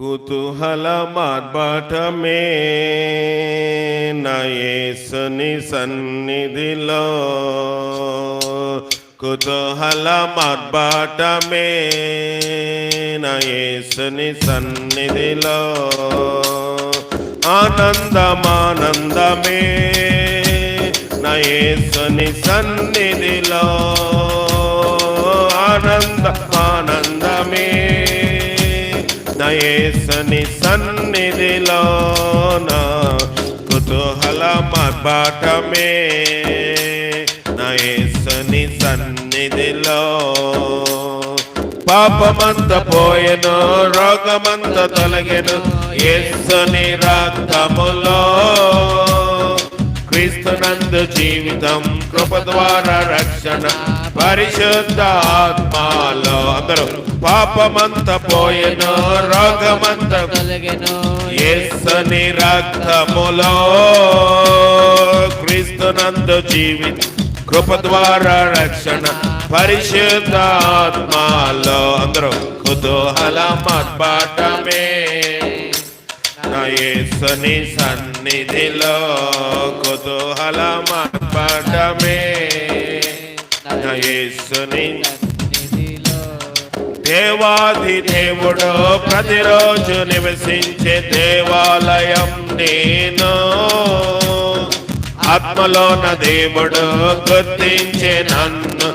కుతూహల మార్బాటమే నయేసుని సన్నిధిలో. కుతూహల మార్బాటమే నయేసుని సన్నిధిలో. ఆనందమానందమే నయేసుని సన్నిధిలో. ఆనంద ఆనందమే నయేసని సన్నిధిలోన కుతూహల మార్బాటమే నయేసని సన్నిధిలో పాపమంత పోయెను రోగమంత తొలగెను యేసుని రక్తములో క్రీస్తునందు జీవితం కృప ద్వారా రక్షణ పరిశుద్ధ ఆత్మలో అందరూ పాపమంత పోయెను రోగమంత తొలగెను యేసని రక్తములో క్రీస్తునందు జీవిత కృప ద్వారా రక్షణ పరిశుద్ధ ఆత్మలో అందరూ కుతూహల మత్పాటమే యేసుని సన్నిధిలో కుతూహల మత్పాటమే నా యేసుని దేవాది దేవుడు ప్రతిరోజు నివసించే దేవాలయం నేను. ఆత్మలోన దేవుడు గుర్తించే నన్ను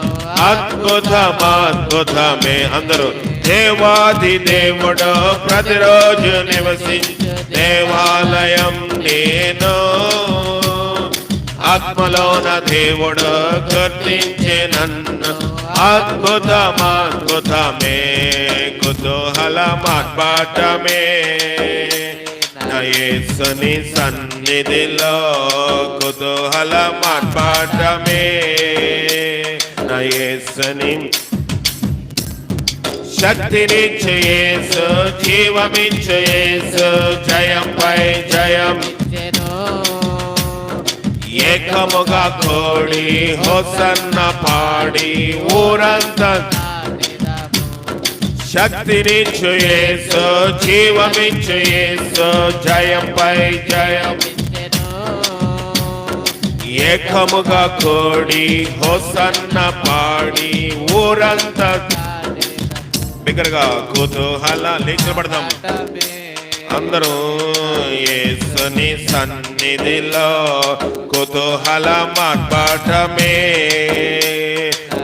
అద్భుతమాద్భుతమే. అందరూ దేవాది దేవుడు ప్రతిరోజు నివసించే దేవాలయం నేను. ఆత్మలోన దేవుడు గుర్తించే నన్ను. అద్భుతమాద్భుతమే కుతూహల మాట్పాటమే నయేసుని సన్నిధిలో కుతూహల మాట్పాటమే నయేసుని శక్తినిచ్చు యేసు జీవమిచ్చు యేసు. జయంపై జయం. ఏకముగా కోడి హోసన్న పాడి ఊరంత. ఆడిదాము. శక్తినిచ్చు యేసు జీవమిచ్చు జయంపై జయం. ఏకముగా కోడి హోసన్న పాడి ఊరంత. బిగ్గరగా కుతూహల లేచబడదాం ఆటమే. అందరూ యేసుని సన్నిధిలో కుతూహల మాట్లాడమే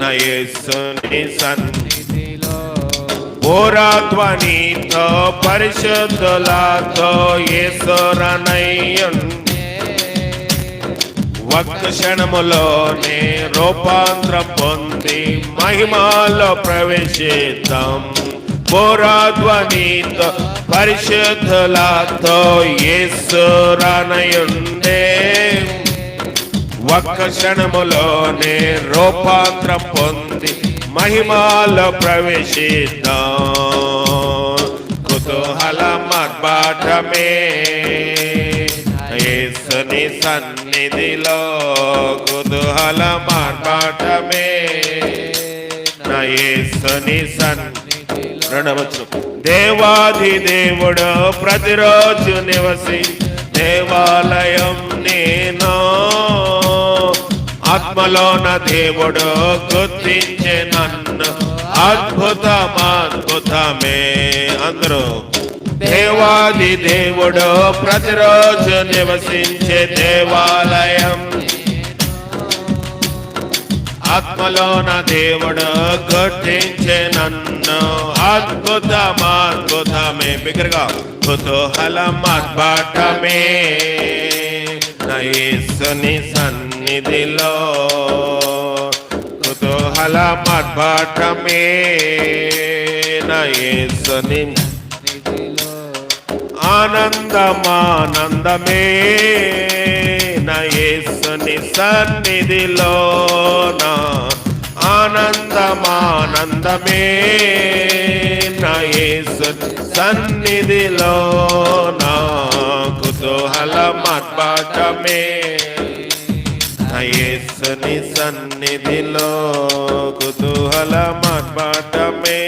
నా యేసుని సన్నిధి సన్నిధిలో ఓరాధ్వనితో పరిశుద్ధులతో యేసురనయ్యున్ ఒక్క క్షణములోనే రూపాంతరం పొంది మహిమాలో ప్రవేశిద్దాం. పోరాధ్వనితో పరిశుద్ధులతో యేసురనయుండే ఒక్క క్షణములోనే రూపాంతరం పొంది మహిమాలో ప్రవేశిద్దాం. కుతూహల మర్బాటమే యేసుని సన్నిధిలో కుతూహల మార్పాటమే. నా యేసుని సన్నిధి రెండవచ్చు దేవాది దేవుడు ప్రతిరోజు నివసి దేవాలయం నేను. ఆత్మలోన దేవుడు గుర్తించే నన్ను అద్భుతమాద్భుతమే అందరూ దేవాది దేవుడు ప్రతిరోజు నివసించే దేవాలయం. ఆత్మలోన దేవుడు గుర్తించే నన్ను అద్భుతమాద్భుతమే. బిగ్గరగా కుతూహలం అద్భుతమే నయేసుని సన్నిధిలో కుతూహలం అద్భుతమే నయేసుని ఆనందమానందమే. నయేసుని సన్నిధిలో ఆనందమానందమే. నయేసుని సన్నిధిలో నా కుతూహలమాత్మాటమే నయేసుని సన్నిధిలో కుతూహలమాత్మాటమే